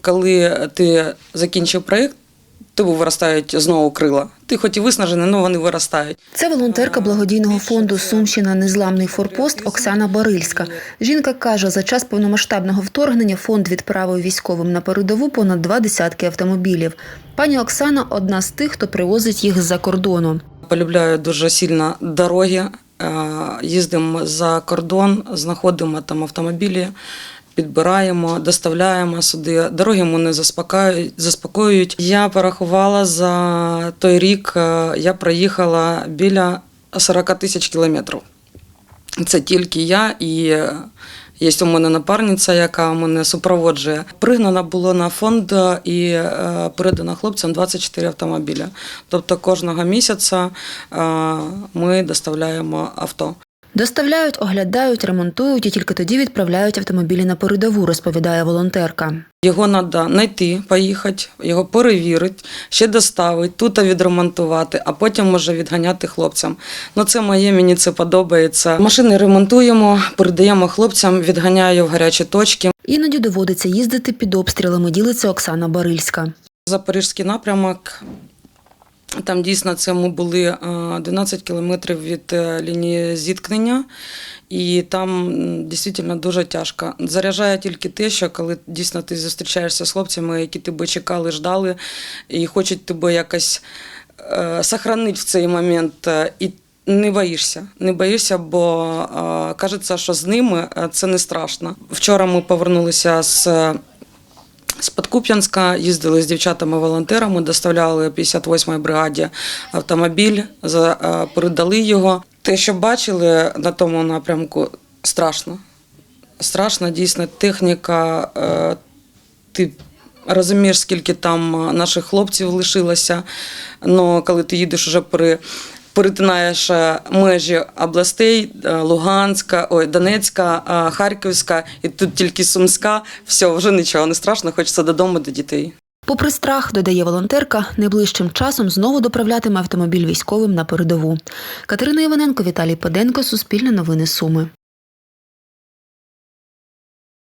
коли ти закінчив проєкт, тобі виростають знову крила. Ти хоч і виснажений, але вони виростають. Це волонтерка благодійного фонду Сумщина Незламний форпост Оксана Барильська. Жінка каже, за час повномасштабного вторгнення фонд відправив військовим на передову понад два десятки автомобілів. Пані Оксана одна з тих, хто привозить їх з-за кордону. Полюбляю дуже сильно дороги. Е, Їздимо за кордон, знаходимо там автомобілі, підбираємо, доставляємо сюди. Дороги мене заспокоюють. Я порахувала за той рік, е, я проїхала біля 40 тисяч кілометрів. Це тільки я і е, є у мене напарниця, яка мене супроводжує. Пригнано було на фонд і е, передано хлопцям 24 автомобіля. Тобто кожного місяця ми доставляємо авто. Доставляють, оглядають, ремонтують і тільки тоді відправляють автомобілі на передову, розповідає волонтерка. Його треба знайти, поїхати, його перевірити, ще доставити, тут відремонтувати, а потім може відганяти хлопцям. Ну це моє, мені це подобається. Машини ремонтуємо, передаємо хлопцям, відганяю в гарячі точки. Іноді доводиться їздити під обстрілами, ділиться Оксана Барильська. Запорізький напрямок. Там дійсно це ми були е, 12 кілометрів від е, лінії зіткнення, і там дійсно дуже тяжко. Заряджає тільки те, що коли дійсно ти зустрічаєшся з хлопцями, які тебе чекали, ждали, і хочуть тебе якось е, сохранити в цей момент. е, І не боїшся, не боїшся, бо е, кажеться, що з ними е, це не страшно. Вчора ми повернулися з. З Подкуп'янська їздили з дівчатами-волонтерами, доставляли 58-й бригаді автомобіль, е, передали його. Те, що бачили на тому напрямку, страшно. Страшно, дійсно, техніка. е, Ти розумієш, скільки там наших хлопців лишилося. Але коли ти їдеш уже при. Перетинаєш е, межі областей е, Луганська, ой, Донецька, е, Харківська, і тут тільки Сумська, все, вже нічого не страшно, хочеться додому до дітей. Попри страх, додає волонтерка, найближчим часом знову доправлятиме автомобіль військовим на передову. Катерина Іваненко, Віталій Паденко, Суспільне новини Суми.